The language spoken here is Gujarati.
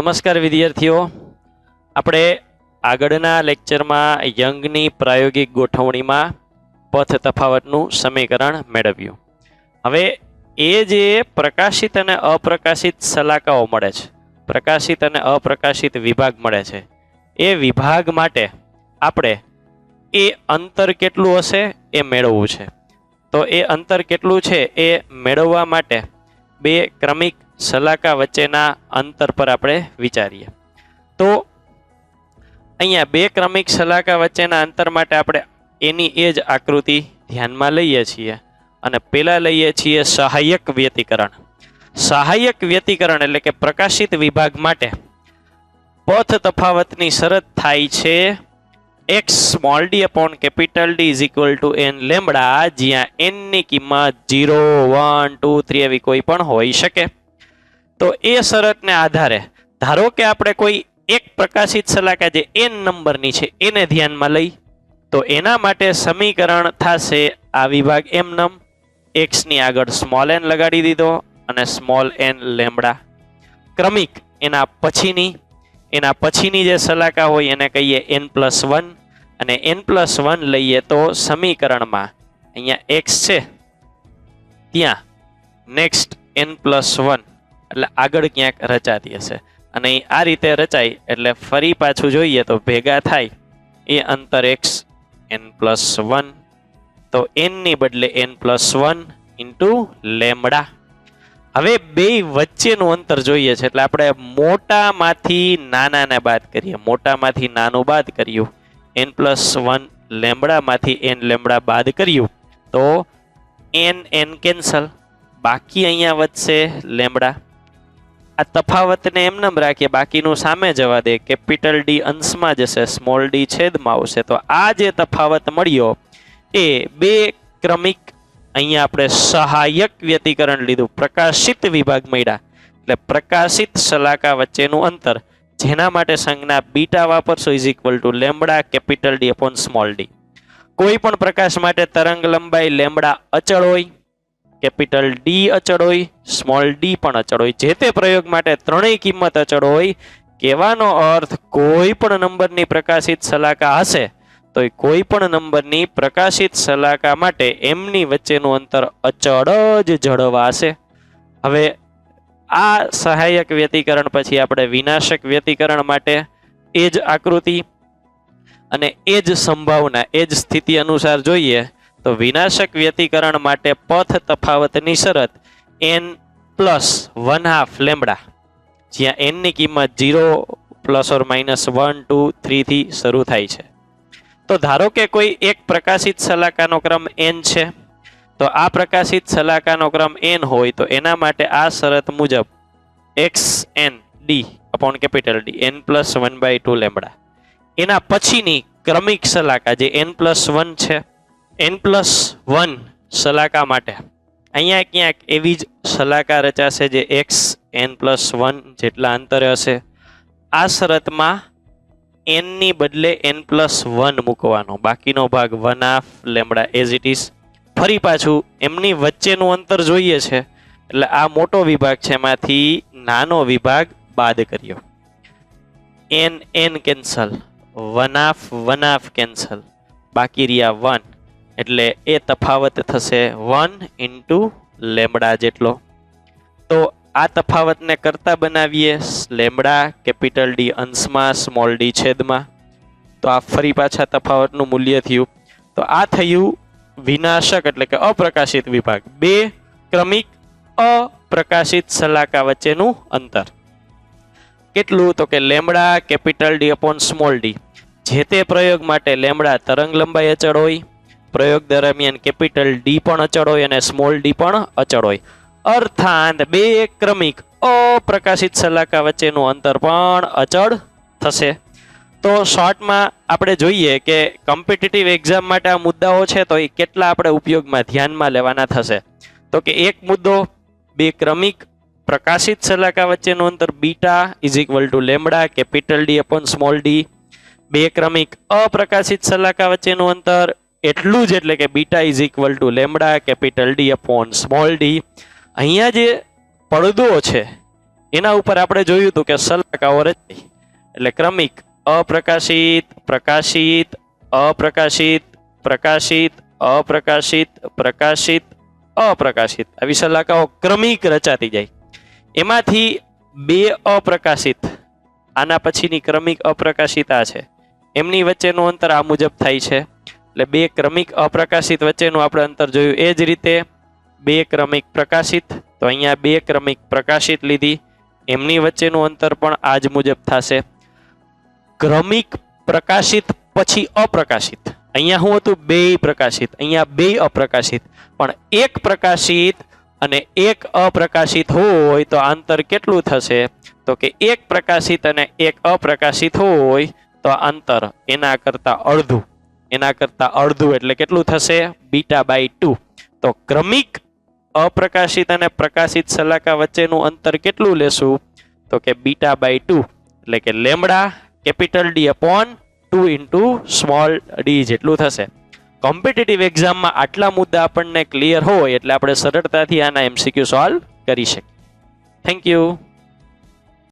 નમસ્કાર વિદ્યાર્થીઓ. આપણે આગળના લેક્ચરમાં યંગની પ્રાયોગિક ગોઠવણીમાં પથ તફાવતનું સમીકરણ મેળવ્યું. હવે એ જે પ્રકાશિત અને અપ્રકાશિત સલાકાઓ મળે છે, પ્રકાશિત અને અપ્રકાશિત વિભાગ મળે છે, એ વિભાગ માટે આપણે એ અંતર કેટલું હશે એ મેળવવું છે. તો એ અંતર કેટલું છે એ મેળવવા માટે બે ક્રમિક સલાકા વચ્ચેના અંતર પર આપણે વિચારીએ. તો અહીંયા બે ક્રમિક સલાકા વચ્ચેના અંતર માટે આપણે એની એ જ આકૃતિ ધ્યાનમાં લઈએ છીએ અને પેલા લઈએ છીએ સહાયક વ્યતિકરણ. સહાયક વ્યતિકરણ એટલે કે પ્રકાશિત વિભાગ માટે પથ તફાવતની શરત થાય છે X small D upon capital D is equal to N lambda જ્યાં એનની કિંમત ઝીરો વન ટુ થ્રી એવી કોઈ પણ હોઈ શકે. તો એ શરતને આધારે, ધારો કે આપણે કોઈ એક પ્રકાશિત સલાકા જે એન નંબરની છે, એને ધ્યાનમાં લઈ, તો એના માટે સમીકરણ થશે આ વિભાગ એમ નમ. એક્સની આગળ સ્મોલ એન લગાડી દીધો અને સ્મોલ એન લેમડા ક્રમિક, એના પછીની એના પછીની જે સલાકા હોય એને કહીએ એન પ્લસ વન અને એન પ્લસ વન લઈએ તો સમીકરણમાં અહીંયા એક્સ છે. ત્યાં નેક્સ્ટ એન પ્લસ વન એટલે આગળ ક્યાંક રચાતી હશે. અને આ રીતે રચાય એટલે ફરી પાછું જોઈએ તો ભેગા થાય એ અંતર એક્સ એન પ્લસ વન તો એનની બદલે N plus one into lambda હવે બે વચ્ચેનું અંતર જોઈએ છે એટલે આપણે મોટામાંથી નાનાને બાદ કરીએ. મોટામાંથી નાનું બાદ કર્યું. એન પ્લસ વન લેમડામાંથી એન લેમડા બાદ કર્યું. તો એન એન કેન્સલ બાકી અહીંયા વધશે લેમડા આ તફાવતને એમનેમ રાખીએ બાકીનું સામે જવા દે કેપિટલ ડી અંશમાં જશે, સ્મોલ ડી છેદમાં આવશે. તો આ જે તફાવત મળ્યો, એ બે ક્રમિક અહીંયા આપણે સહાયક વ્યતિકરણ લીધું. પ્રકાશિત વિભાગ મળ્યા. એટલે પ્રકાશિત સલાકા વચ્ચેનું અંતર, જેના માટે સંજ્ઞા beta વાપરશો is equal to lambda capital D upon small D કોઈ પણ પ્રકાશ માટે તરંગ લંબાઈ લેમડા અચળ હોય કેપિટલ ડી અચળ હોય, સ્મોલ ડી પણ અચળ હોય. જે તે પ્રયોગ માટે ત્રણેય કિંમત અચળ હોય, કહેવાનો અર્થ કોઈ પણ નંબરની પ્રકાશિત સલાકા હશે, તો એ કોઈ પણ નંબરની પ્રકાશિત સલાકા માટે એમની વચ્ચેનું અંતર અચળ જ જળવાશે. હવે આ સહાયક વ્યતિકરણ પછી આપણે વિનાશક વ્યતિકરણ માટે એ જ આકૃતિ અને એ જ સંભાવના, એ જ સ્થિતિ અનુસાર જોઈએ તો વિનાશક વ્યતિકરણ માટે પથ તફાવતની શરત N plus one half lambda જ્યાં એનની કિંમત zero plus or minus one, two થ્રીથી શરૂ થાય છે. તો ધારો કે કોઈ એક પ્રકાશિત સલાકાનો ક્રમ એન છે, તો આ પ્રકાશિત સલાકાનો ક્રમ એન હોય તો એના માટે આ શરત મુજબ X N D upon capital D N plus one by two lambda એના પછીની ક્રમિક સલાકા જે એન પ્લસ વન છે એન પ્લસ વન સલાકા માટે. અહીંયા ક્યાંક એવી જ સલાકા રચાશે જે એક્સ એન પ્લસ વન જેટલા અંતરે હશે. આ શરતમાં એનની બદલે એન પ્લસ વન મૂકવાનો. બાકીનો ભાગ one half lambda as it is ફરી પાછું એમની વચ્ચેનું અંતર જોઈએ છે. એટલે આ મોટો વિભાગ છે, એમાંથી નાનો વિભાગ બાદ કર્યો. N N cancel one half one half cancel બાકી રહ્યા વન એટલે એ તફાવત થશે વન ઇન્ટુ લેમડા જેટલો. તો આ તફાવતને કરતા બનાવીએ લેમડા કેપિટલ ડી અંશમાં, સ્મોલ ડી છેદમાં. તો આ ફરી પાછા તફાવતનું મૂલ્ય થયું. તો આ થયું વિનાશક એટલે કે અપ્રકાશિત વિભાગ. બે ક્રમિક અપ્રકાશિત સલાકા વચ્ચેનું અંતર. કેટલું? તો કે lambda capital D upon small D જે તે પ્રયોગ માટે લેમડા તરંગ લંબાઈ અચળ હોય. પ્રયોગ દરમિયાન કેપિટલ ડી પણ અચળ હોય અને સ્મોલ ડી પણ અચળ હોય અર્થાત બે ક્રમિક અપ્રકાશિત સલાકા વચ્ચેનું અંતર પણ અચળ થશે. તો શોર્ટમાં આપણે જોઈએ કે કોમ્પિટિટિવ એક્ઝામ માટે આ મુદ્દાઓ છે તો એ કેટલા આપણે ઉપયોગમાં ધ્યાનમાં લેવાના થશે. તો કે એક મુદ્દો, બે ક્રમિક પ્રકાશિત સલાકા વચ્ચેનું અંતર beta is equal to lambda capital D upon small D બે ક્રમિક અપ્રકાશિત સલાકા વચ્ચેનું અંતર એટલું જ એટલે કે beta is equal to lambda capital D upon small D અહીંયા જે પડદો છે, એના ઉપર આપણે જોયું હતું કે સલાકાઓ રચાય એટલે ક્રમિક, અપ્રકાશિત, પ્રકાશિત અપ્રકાશિત પ્રકાશિત અપ્રકાશિત પ્રકાશિત, અપ્રકાશિત. આવી સલાકાઓ ક્રમિક રચાતી જાય. એમાંથી બે અપ્રકાશિત, આના પછીની ક્રમિક અપ્રકાશિતા છે. એમની વચ્ચેનું અંતર આ મુજબ થાય છે. એટલે બે ક્રમિક અપ્રકાશિત વચ્ચેનું આપણે અંતર જોયું. એ જ રીતે બે ક્રમિક પ્રકાશિત. તો અહીંયા બે ક્રમિક પ્રકાશિત લીધી. એમની વચ્ચેનું અંતર પણ આ જ મુજબ થશે. ક્રમિક પ્રકાશિત પછી અપ્રકાશિત. અહીંયા શું હતું બે પ્રકાશિત. અહીંયા બે અપ્રકાશિત. પણ એક પ્રકાશિત અને એક અપ્રકાશિત હોય તો અંતર કેટલું થશે? તો કે એક પ્રકાશિત અને એક અપ્રકાશિત હોય તો અંતર એના કરતા અડધું. એના કરતા અડધું એટલે કેટલું થશે? Beta by two. તો ક્રમિક, અપ્રકાશિત અને પ્રકાશિત સલાકા વચ્ચેનું અંતર કેટલું લેશું? તો કે બીટા બાય ટુ. એટલે કે lambda capital D upon two into small D જેટલું થશે. કોમ્પિટિટિવ એક્ઝામમાં આટલા મુદ્દા આપણને ક્લિયર હોય એટલે આપણે સરળતાથી આના એમસીક્યુ સોલ્વ કરી શકીએ. Thank you.